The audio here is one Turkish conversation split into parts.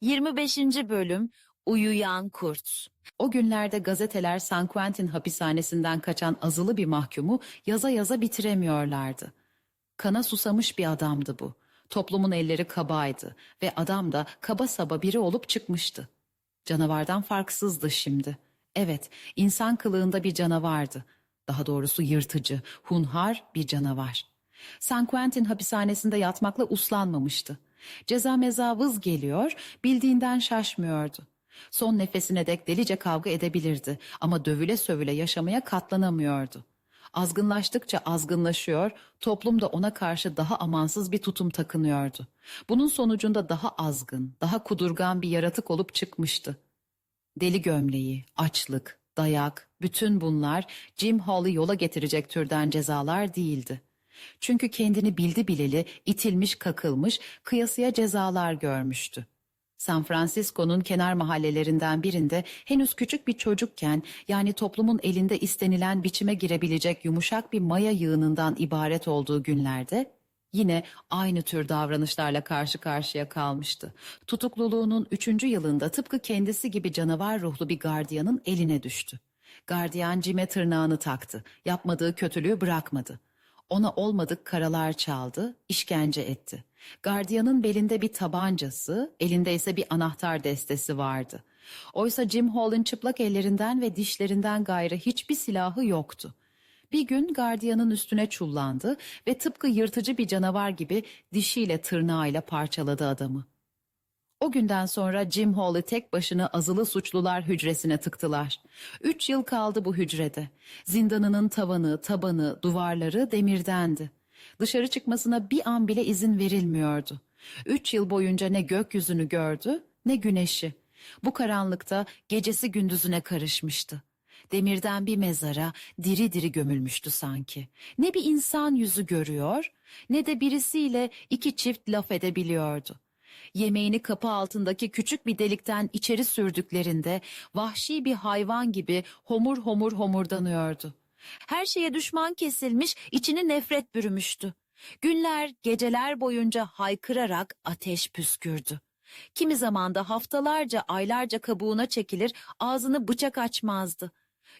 25. Bölüm Uyuyan Kurt O günlerde gazeteler San Quentin hapishanesinden kaçan azılı bir mahkumu yaza yaza bitiremiyorlardı. Kana susamış bir adamdı bu. Toplumun elleri kabaydı ve adam da kaba saba biri olup çıkmıştı. Canavardan farksızdı şimdi. Evet, insan kılığında bir canavardı. Daha doğrusu yırtıcı, hunhar bir canavar. San Quentin hapishanesinde yatmakla uslanmamıştı. Ceza meza vız geliyor, bildiğinden şaşmıyordu. Son nefesine dek delice kavga edebilirdi ama dövüle sövüle yaşamaya katlanamıyordu. Azgınlaştıkça azgınlaşıyor, toplum da ona karşı daha amansız bir tutum takınıyordu. Bunun sonucunda daha azgın, daha kudurgan bir yaratık olup çıkmıştı. Deli gömleği, açlık, dayak, bütün bunlar Jim Hall'ı yola getirecek türden cezalar değildi. Çünkü kendini bildi bileli itilmiş kakılmış kıyasıya cezalar görmüştü. San Francisco'nun kenar mahallelerinden birinde henüz küçük bir çocukken yani toplumun elinde istenilen biçime girebilecek yumuşak bir maya yığınından ibaret olduğu günlerde yine aynı tür davranışlarla karşı karşıya kalmıştı. Tutukluluğunun üçüncü yılında tıpkı kendisi gibi canavar ruhlu bir gardiyanın eline düştü. Gardiyan Jim'e tırnağını taktı, yapmadığı kötülüğü bırakmadı. Ona olmadık karalar çaldı, işkence etti. Gardiyanın belinde bir tabancası, elinde ise bir anahtar destesi vardı. Oysa Jim Hall'ın çıplak ellerinden ve dişlerinden gayrı hiçbir silahı yoktu. Bir gün gardiyanın üstüne çullandı ve tıpkı yırtıcı bir canavar gibi dişiyle tırnağıyla parçaladı adamı. O günden sonra Jim Hall'ı tek başına azılı suçlular hücresine tıktılar. Üç yıl kaldı bu hücrede. Zindanının tavanı, tabanı, duvarları demirdendi. Dışarı çıkmasına bir an bile izin verilmiyordu. Üç yıl boyunca ne gökyüzünü gördü ne güneşi. Bu karanlıkta gecesi gündüzüne karışmıştı. Demirden bir mezara diri diri gömülmüştü sanki. Ne bir insan yüzü görüyor ne de birisiyle iki çift laf edebiliyordu. Yemeğini kapı altındaki küçük bir delikten içeri sürdüklerinde vahşi bir hayvan gibi homur homur homurdanıyordu. Her şeye düşman kesilmiş, içini nefret bürümüştü. Günler, geceler boyunca haykırarak ateş püskürdü. Kimi zaman da haftalarca, aylarca kabuğuna çekilir, ağzını bıçak açmazdı.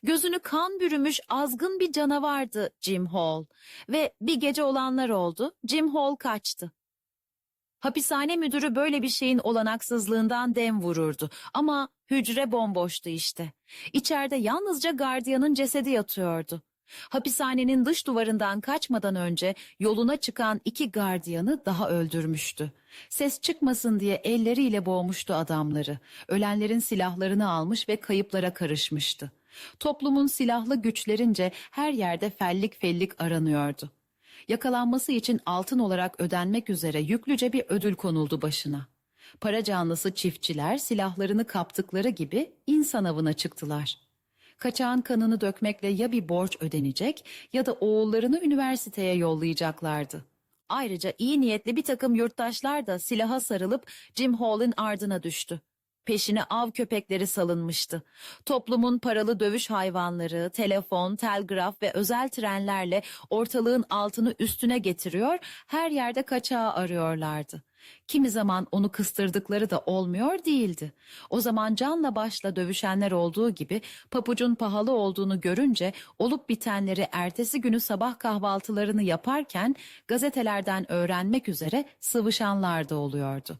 Gözünü kan bürümüş azgın bir canavardı Jim Hall. Ve bir gece olanlar oldu, Jim Hall kaçtı. Hapishane müdürü böyle bir şeyin olanaksızlığından dem vururdu ama hücre bomboştu işte. İçeride yalnızca gardiyanın cesedi yatıyordu. Hapishanenin dış duvarından kaçmadan önce yoluna çıkan iki gardiyanı daha öldürmüştü. Ses çıkmasın diye elleriyle boğmuştu adamları. Ölenlerin silahlarını almış ve kayıplara karışmıştı. Toplumun silahlı güçlerince her yerde fellik fellik aranıyordu. Yakalanması için altın olarak ödenmek üzere yüklüce bir ödül konuldu başına. Para canlısı çiftçiler silahlarını kaptıkları gibi insan avına çıktılar. Kaçağın kanını dökmekle ya bir borç ödenecek ya da oğullarını üniversiteye yollayacaklardı. Ayrıca iyi niyetli bir takım yurttaşlar da silaha sarılıp Jim Hall'ın ardına düştü. Peşine av köpekleri salınmıştı. Toplumun paralı dövüş hayvanları, telefon, telgraf ve özel trenlerle ortalığın altını üstüne getiriyor, her yerde kaçağı arıyorlardı. Kimi zaman onu kıstırdıkları da olmuyor değildi. O zaman canla başla dövüşenler olduğu gibi papucun pahalı olduğunu görünce olup bitenleri ertesi günü sabah kahvaltılarını yaparken gazetelerden öğrenmek üzere sıvışanlar da oluyordu.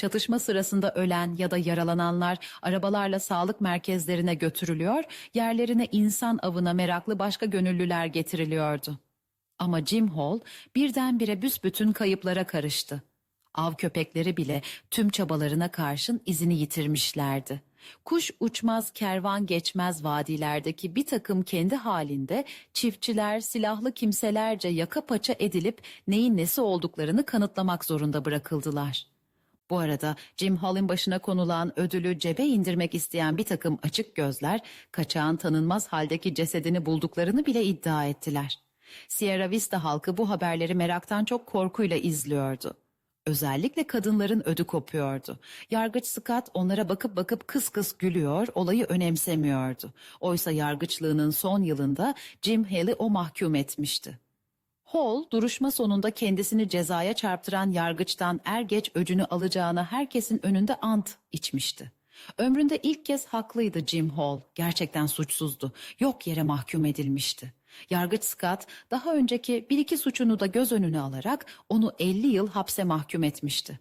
Çatışma sırasında ölen ya da yaralananlar arabalarla sağlık merkezlerine götürülüyor, yerlerine insan avına meraklı başka gönüllüler getiriliyordu. Ama Jim Hall birdenbire büsbütün kayıplara karıştı. Av köpekleri bile tüm çabalarına karşın izini yitirmişlerdi. Kuş uçmaz kervan geçmez vadilerdeki bir takım kendi halinde çiftçiler silahlı kimselerce yaka paça edilip neyin nesi olduklarını kanıtlamak zorunda bırakıldılar. Bu arada Jim Hall'in başına konulan ödülü cebe indirmek isteyen bir takım açık gözler kaçağın tanınmaz haldeki cesedini bulduklarını bile iddia ettiler. Sierra Vista halkı bu haberleri meraktan çok korkuyla izliyordu. Özellikle kadınların ödü kopuyordu. Yargıç Scott onlara bakıp bakıp kıs kıs gülüyor, olayı önemsemiyordu. Oysa yargıçlığının son yılında Jim Hall'i o mahkum etmişti. Hall duruşma sonunda kendisini cezaya çarptıran yargıçtan er geç öcünü alacağına herkesin önünde ant içmişti. Ömründe ilk kez haklıydı Jim Hall. Gerçekten suçsuzdu. Yok yere mahkum edilmişti. Yargıç Scott daha önceki bir iki suçunu da göz önüne alarak onu 50 yıl hapse mahkum etmişti.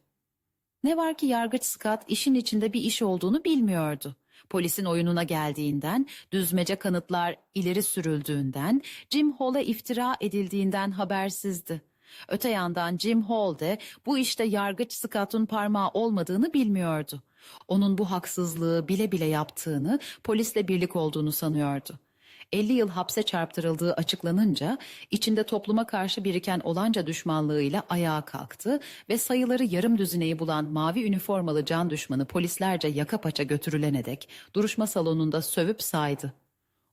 Ne var ki yargıç Scott işin içinde bir iş olduğunu bilmiyordu. Polisin oyununa geldiğinden, düzmece kanıtlar ileri sürüldüğünden, Jim Hall'e iftira edildiğinden habersizdi. Öte yandan Jim Hall de bu işte yargıç Scott'un parmağı olmadığını bilmiyordu. Onun bu haksızlığı bile bile yaptığını, polisle birlik olduğunu sanıyordu. 50 yıl hapse çarptırıldığı açıklanınca içinde topluma karşı biriken olanca düşmanlığıyla ayağa kalktı ve sayıları yarım düzineyi bulan mavi üniformalı can düşmanı polislerce yaka paça götürülene dek duruşma salonunda sövüp saydı.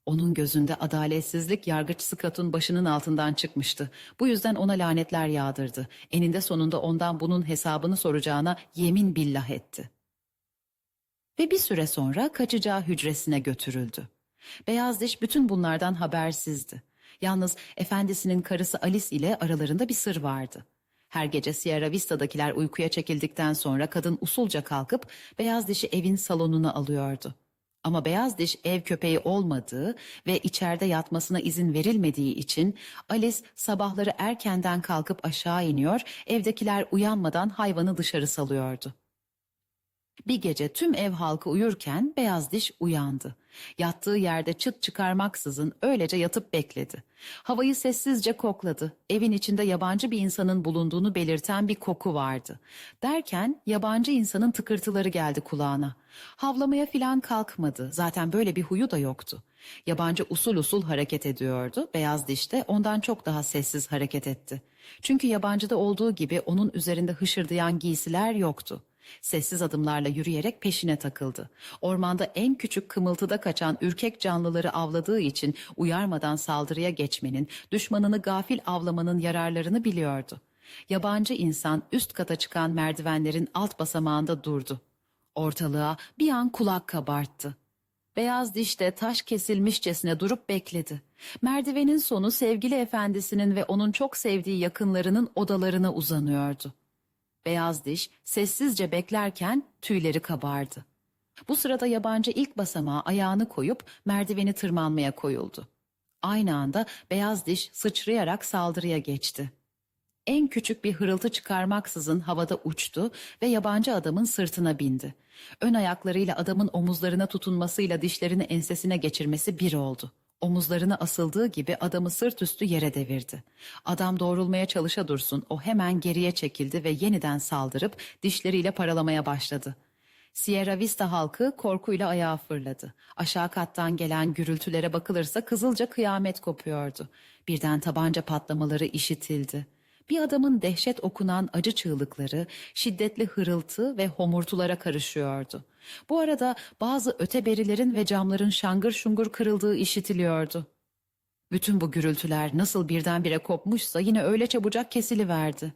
Onun gözünde adaletsizlik yargıç Scott'un başının altından çıkmıştı. Bu yüzden ona lanetler yağdırdı. Eninde sonunda ondan bunun hesabını soracağına yemin billah etti. Ve bir süre sonra kaçacağı hücresine götürüldü. Beyaz diş bütün bunlardan habersizdi. Yalnız efendisinin karısı Alice ile aralarında bir sır vardı. Her gece Sierra Vista'dakiler uykuya çekildikten sonra kadın usulca kalkıp beyaz dişi evin salonuna alıyordu. Ama beyaz diş ev köpeği olmadığı ve içeride yatmasına izin verilmediği için Alice sabahları erkenden kalkıp aşağı iniyor, evdekiler uyanmadan hayvanı dışarı salıyordu. Bir gece tüm ev halkı uyurken beyaz diş uyandı. Yattığı yerde çıt çıkarmaksızın öylece yatıp bekledi. Havayı sessizce kokladı. Evin içinde yabancı bir insanın bulunduğunu belirten bir koku vardı. Derken yabancı insanın tıkırtıları geldi kulağına. Havlamaya filan kalkmadı. Zaten böyle bir huyu da yoktu. Yabancı usul usul hareket ediyordu. Beyaz diş de ondan çok daha sessiz hareket etti. Çünkü yabancıda olduğu gibi onun üzerinde hışırdayan giysiler yoktu. Sessiz adımlarla yürüyerek peşine takıldı. Ormanda en küçük kımıltıda kaçan ürkek canlıları avladığı için uyarmadan saldırıya geçmenin, düşmanını gafil avlamanın yararlarını biliyordu. Yabancı insan üst kata çıkan merdivenlerin alt basamağında durdu. Ortalığa bir an kulak kabarttı. Beyaz dişte taş kesilmişçesine durup bekledi. Merdivenin sonu sevgili efendisinin ve onun çok sevdiği yakınlarının odalarına uzanıyordu. Beyaz diş sessizce beklerken tüyleri kabardı. Bu sırada yabancı ilk basamağa ayağını koyup merdiveni tırmanmaya koyuldu. Aynı anda beyaz diş sıçrayarak saldırıya geçti. En küçük bir hırıltı çıkarmaksızın havada uçtu ve yabancı adamın sırtına bindi. Ön ayaklarıyla adamın omuzlarına tutunmasıyla dişlerini ensesine geçirmesi bir oldu. Omuzlarına asıldığı gibi adamı sırt üstü yere devirdi. Adam doğrulmaya çalışa dursun o hemen geriye çekildi ve yeniden saldırıp dişleriyle paralamaya başladı. Sierra Vista halkı korkuyla ayağa fırladı. Aşağı kattan gelen gürültülere bakılırsa kızılca kıyamet kopuyordu. Birden tabanca patlamaları işitildi. Bir adamın dehşet okunan acı çığlıkları, şiddetli hırıltı ve homurtulara karışıyordu. Bu arada bazı öteberilerin ve camların şangır şungur kırıldığı işitiliyordu. Bütün bu gürültüler nasıl birdenbire kopmuşsa yine öyle çabucak kesiliverdi.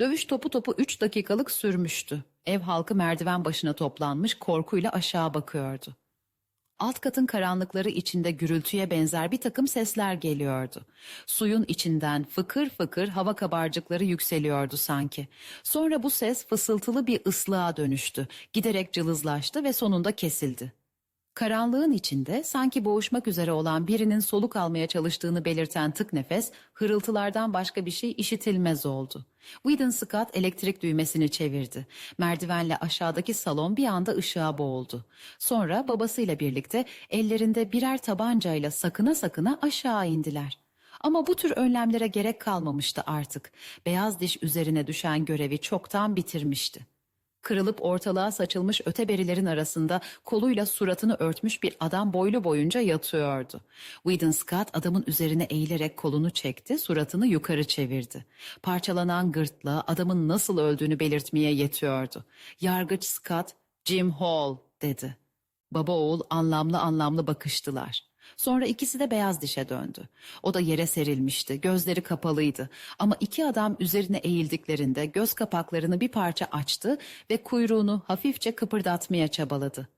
Dövüş topu topu üç dakikalık sürmüştü. Ev halkı merdiven başına toplanmış korkuyla aşağı bakıyordu. Alt katın karanlıkları içinde gürültüye benzer bir takım sesler geliyordu. Suyun içinden fıkır fıkır hava kabarcıkları yükseliyordu sanki. Sonra bu ses fısıltılı bir ıslığa dönüştü. Giderek cılızlaştı ve sonunda kesildi. Karanlığın içinde sanki boğuşmak üzere olan birinin soluk almaya çalıştığını belirten tık nefes hırıltılardan başka bir şey işitilmez oldu. Whedon Scott elektrik düğmesini çevirdi. Merdivenle aşağıdaki salon bir anda ışığa boğuldu. Sonra babasıyla birlikte ellerinde birer tabancayla sakına sakına aşağı indiler. Ama bu tür önlemlere gerek kalmamıştı artık. Beyaz diş üzerine düşen görevi çoktan bitirmişti. Kırılıp ortalığa saçılmış öteberilerin arasında koluyla suratını örtmüş bir adam boylu boyunca yatıyordu. Whedon Scott adamın üzerine eğilerek kolunu çekti, suratını yukarı çevirdi. Parçalanan gırtlağı adamın nasıl öldüğünü belirtmeye yetiyordu. Yargıç Scott, Jim Hall dedi. Baba oğul anlamlı anlamlı bakıştılar. Sonra ikisi de beyaz dişe döndü. O da yere serilmişti, gözleri kapalıydı. Ama iki adam üzerine eğildiklerinde göz kapaklarını bir parça açtı ve kuyruğunu hafifçe kıpırdatmaya çabaladı.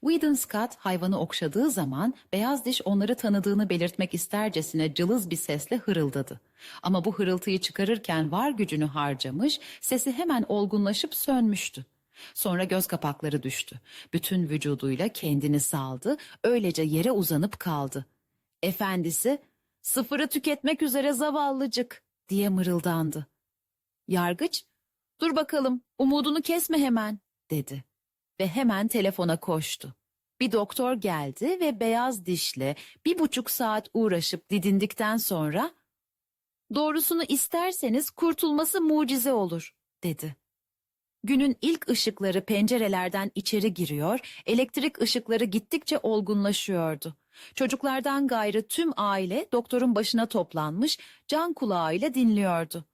Whedon Scott hayvanı okşadığı zaman beyaz diş onları tanıdığını belirtmek istercesine cılız bir sesle hırıldadı. Ama bu hırıltıyı çıkarırken var gücünü harcamış, sesi hemen olgunlaşıp sönmüştü. Sonra göz kapakları düştü. Bütün vücuduyla kendini saldı, öylece yere uzanıp kaldı. Efendisi, sıfırı tüketmek üzere zavallıcık diye mırıldandı. Yargıç, dur bakalım umudunu kesme hemen dedi ve hemen telefona koştu. Bir doktor geldi ve beyaz dişle bir buçuk saat uğraşıp didindikten sonra doğrusunu isterseniz kurtulması mucize olur dedi. Günün ilk ışıkları pencerelerden içeri giriyor, elektrik ışıkları gittikçe olgunlaşıyordu. Çocuklardan gayrı tüm aile doktorun başına toplanmış, can kulağıyla dinliyordu.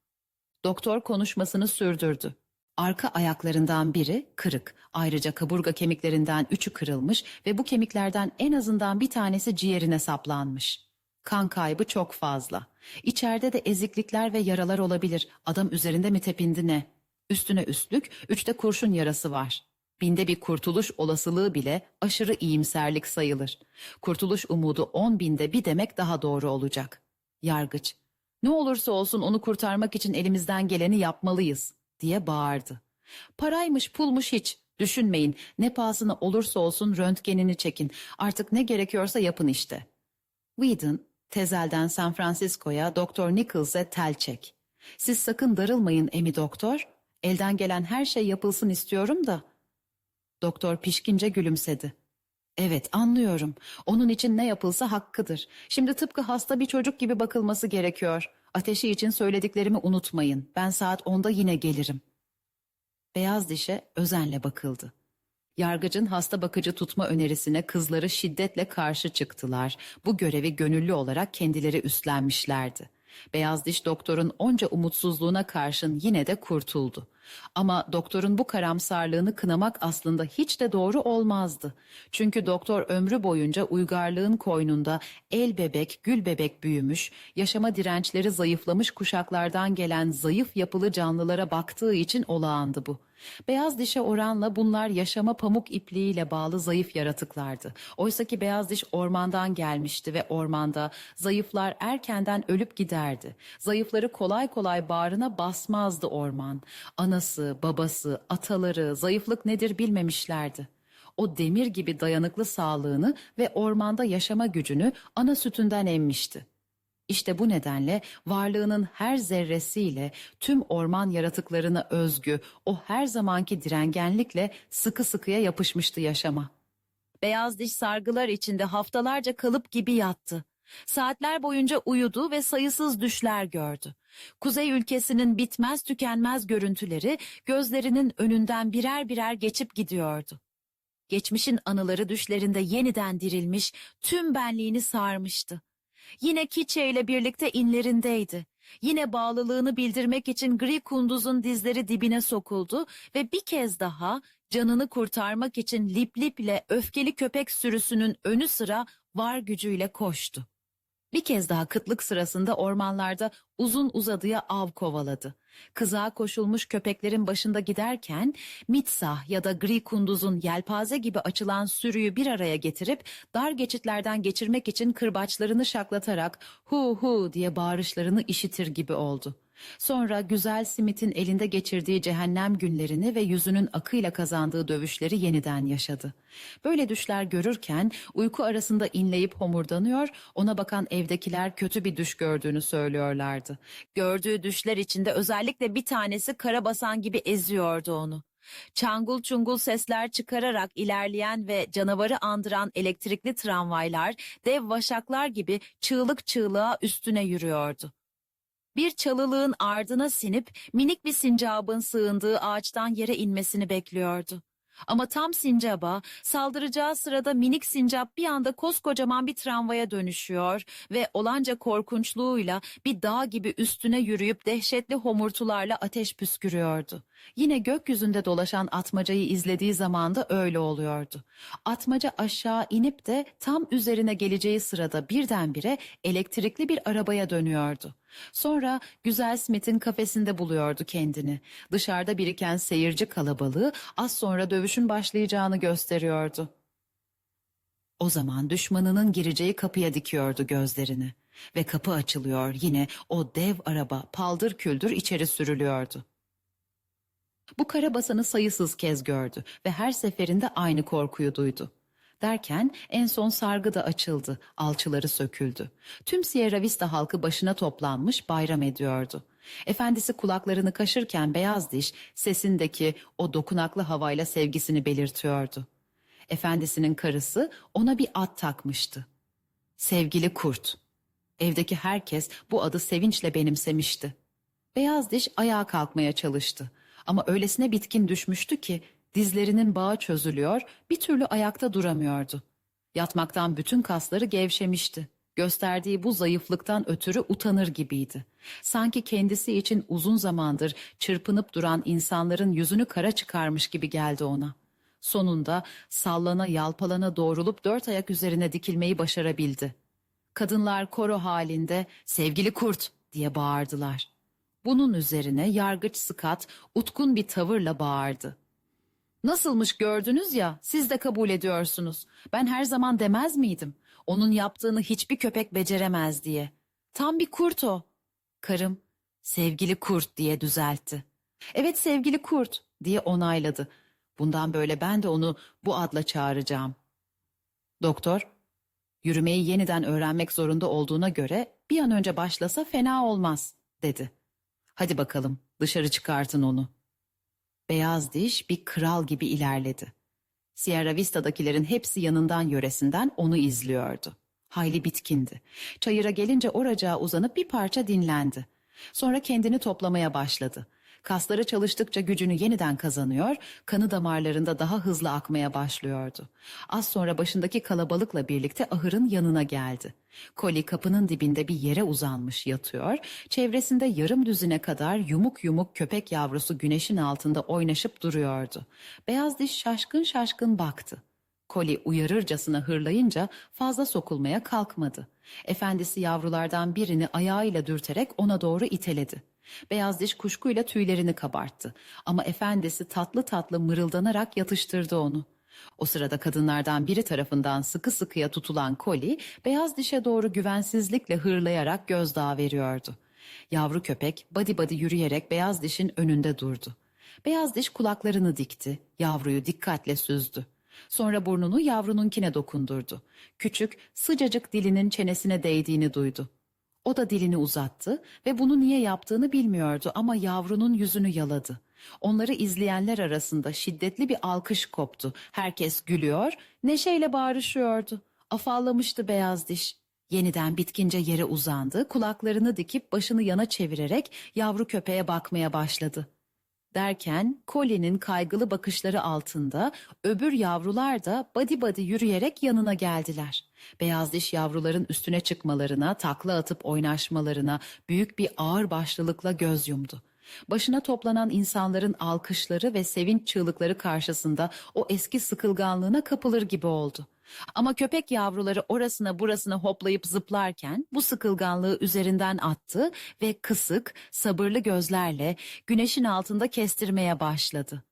Doktor konuşmasını sürdürdü. Arka ayaklarından biri kırık. Ayrıca kaburga kemiklerinden üçü kırılmış ve bu kemiklerden en azından bir tanesi ciğerine saplanmış. Kan kaybı çok fazla. İçeride de eziklikler ve yaralar olabilir. Adam üzerinde mi tepindi ne? Üstüne üstlük üçte kurşun yarası var. Binde bir kurtuluş olasılığı bile aşırı iyimserlik sayılır. Kurtuluş umudu on binde bir demek daha doğru olacak. Yargıç, ne olursa olsun onu kurtarmak için elimizden geleni yapmalıyız diye bağırdı. Paraymış pulmuş hiç düşünmeyin ne pahasına olursa olsun röntgenini çekin artık ne gerekiyorsa yapın işte. Whedon Tezel'den San Francisco'ya Doktor Nichols'e tel çek. Siz sakın darılmayın Emi Doktor. Elden gelen her şey yapılsın istiyorum da. Doktor pişkince gülümsedi. Evet anlıyorum. Onun için ne yapılsa hakkıdır. Şimdi tıpkı hasta bir çocuk gibi bakılması gerekiyor. Ateşi için söylediklerimi unutmayın. Ben saat onda yine gelirim. Beyaz dişe özenle bakıldı. Yargıcın hasta bakıcı tutma önerisine kızları şiddetle karşı çıktılar. Bu görevi gönüllü olarak kendileri üstlenmişlerdi. Beyaz diş doktorun onca umutsuzluğuna karşın yine de kurtuldu. Ama doktorun bu karamsarlığını kınamak aslında hiç de doğru olmazdı. Çünkü doktor ömrü boyunca uygarlığın koynunda el bebek, gül bebek büyümüş, yaşama dirençleri zayıflamış kuşaklardan gelen zayıf yapılı canlılara baktığı için olağandı bu. Beyaz dişe oranla bunlar yaşama pamuk ipliğiyle bağlı zayıf yaratıklardı. Oysaki beyaz diş ormandan gelmişti ve ormanda zayıflar erkenden ölüp giderdi. Zayıfları kolay kolay bağrına basmazdı orman. Anası, babası, ataları zayıflık nedir bilmemişlerdi. O demir gibi dayanıklı sağlığını ve ormanda yaşama gücünü ana sütünden emmişti. İşte bu nedenle varlığının her zerresiyle tüm orman yaratıklarına özgü o her zamanki direngenlikle sıkı sıkıya yapışmıştı yaşama. Beyaz diş sargılar içinde haftalarca kalıp gibi yattı. Saatler boyunca uyudu ve sayısız düşler gördü. Kuzey ülkesinin bitmez tükenmez görüntüleri gözlerinin önünden birer birer geçip gidiyordu. Geçmişin anıları düşlerinde yeniden dirilmiş, tüm benliğini sarmıştı. Yine Kiçe ile birlikte inlerindeydi. Yine bağlılığını bildirmek için gri kunduzun dizleri dibine sokuldu ve bir kez daha canını kurtarmak için Lip Lip ile öfkeli köpek sürüsünün önü sıra var gücüyle koştu. Bir kez daha kıtlık sırasında ormanlarda uzun uzadıya av kovaladı. Kızağa koşulmuş köpeklerin başında giderken Mitsah ya da Gri Kunduz'un yelpaze gibi açılan sürüyü bir araya getirip dar geçitlerden geçirmek için kırbaçlarını şaklatarak hu hu diye bağırışlarını işitir gibi oldu. Sonra güzel Smith'in elinde geçirdiği cehennem günlerini ve yüzünün akıyla kazandığı dövüşleri yeniden yaşadı. Böyle düşler görürken uyku arasında inleyip homurdanıyor, ona bakan evdekiler kötü bir düş gördüğünü söylüyorlardı. Gördüğü düşler içinde özellikle bir tanesi karabasan gibi eziyordu onu. Çangul çungul sesler çıkararak ilerleyen ve canavarı andıran elektrikli tramvaylar dev vaşaklar gibi çığlık çığlığa üstüne yürüyordu. Bir çalılığın ardına sinip minik bir sincabın sığındığı ağaçtan yere inmesini bekliyordu. Ama tam sincaba saldıracağı sırada minik sincap bir anda koskocaman bir tramvaya dönüşüyor ve olanca korkunçluğuyla bir dağ gibi üstüne yürüyüp dehşetli homurtularla ateş püskürüyordu. Yine gökyüzünde dolaşan atmacayı izlediği zaman da öyle oluyordu. Atmaca aşağı inip de tam üzerine geleceği sırada birdenbire elektrikli bir arabaya dönüyordu. Sonra Güzel Smith'in kafesinde buluyordu kendini. Dışarıda biriken seyirci kalabalığı az sonra dövüşün başlayacağını gösteriyordu. O zaman düşmanının gireceği kapıya dikiyordu gözlerini. Ve kapı açılıyor yine o dev araba paldır küldür içeri sürülüyordu. Bu karabasanı sayısız kez gördü ve her seferinde aynı korkuyu duydu. Derken en son sargı da açıldı, alçıları söküldü. Tüm Sierra Vista halkı başına toplanmış bayram ediyordu. Efendisi kulaklarını kaşırken beyaz diş sesindeki o dokunaklı havayla sevgisini belirtiyordu. Efendisinin karısı ona bir at takmıştı. Sevgili kurt. Evdeki herkes bu adı sevinçle benimsemişti. Beyaz diş ayağa kalkmaya çalıştı. Ama öylesine bitkin düşmüştü ki dizlerinin bağı çözülüyor, bir türlü ayakta duramıyordu. Yatmaktan bütün kasları gevşemişti. Gösterdiği bu zayıflıktan ötürü utanır gibiydi. Sanki kendisi için uzun zamandır çırpınıp duran insanların yüzünü kara çıkarmış gibi geldi ona. Sonunda sallana yalpalana doğrulup dört ayak üzerine dikilmeyi başarabildi. Kadınlar koro halinde sevgili kurt diye bağırdılar. Bunun üzerine yargıç Scott utkun bir tavırla bağırdı. Nasılmış gördünüz ya siz de kabul ediyorsunuz. Ben her zaman demez miydim? Onun yaptığını hiçbir köpek beceremez diye. Tam bir kurt o. Karım sevgili kurt diye düzeltti. Evet sevgili kurt diye onayladı. Bundan böyle ben de onu bu adla çağıracağım. Doktor, yürümeyi yeniden öğrenmek zorunda olduğuna göre bir an önce başlasa fena olmaz dedi. Hadi bakalım dışarı çıkartın onu. Beyaz diş bir kral gibi ilerledi. Sierra Vista'dakilerin hepsi yanından yöresinden onu izliyordu. Hayli bitkindi. Çayıra gelince oracağa uzanıp bir parça dinlendi. Sonra kendini toplamaya başladı. Kasları çalıştıkça gücünü yeniden kazanıyor, kanı damarlarında daha hızlı akmaya başlıyordu. Az sonra başındaki kalabalıkla birlikte ahırın yanına geldi. Koli kapının dibinde bir yere uzanmış yatıyor, çevresinde yarım düzine kadar yumuk yumuk köpek yavrusu güneşin altında oynaşıp duruyordu. Beyaz diş şaşkın şaşkın baktı. Koli uyarırcasına hırlayınca fazla sokulmaya kalkmadı. Efendisi yavrulardan birini ayağıyla dürterek ona doğru iteledi. Beyaz diş kuşkuyla tüylerini kabarttı. Ama efendisi tatlı tatlı mırıldanarak yatıştırdı onu. O sırada kadınlardan biri tarafından sıkı sıkıya tutulan Koli, beyaz dişe doğru güvensizlikle hırlayarak gözdağı veriyordu. Yavru köpek badi badi yürüyerek beyaz dişin önünde durdu. Beyaz diş kulaklarını dikti, yavruyu dikkatle süzdü. Sonra burnunu yavrununkine dokundurdu. Küçük, sıcacık dilinin çenesine değdiğini duydu. O da dilini uzattı ve bunu niye yaptığını bilmiyordu ama yavrunun yüzünü yaladı. Onları izleyenler arasında şiddetli bir alkış koptu. Herkes gülüyor, neşeyle bağırışıyordu. Afallamıştı beyaz diş. Yeniden bitkince yere uzandı, kulaklarını dikip başını yana çevirerek yavru köpeğe bakmaya başladı. Derken Colin'in kaygılı bakışları altında öbür yavrular da badi badi yürüyerek yanına geldiler. Beyaz diş yavruların üstüne çıkmalarına, takla atıp oynaşmalarına büyük bir ağır başlılıkla göz yumdu. Başına toplanan insanların alkışları ve sevinç çığlıkları karşısında o eski sıkılganlığına kapılır gibi oldu. Ama köpek yavruları orasına burasına hoplayıp zıplarken bu sıkılganlığı üzerinden attı ve kısık, sabırlı gözlerle güneşin altında kestirmeye başladı.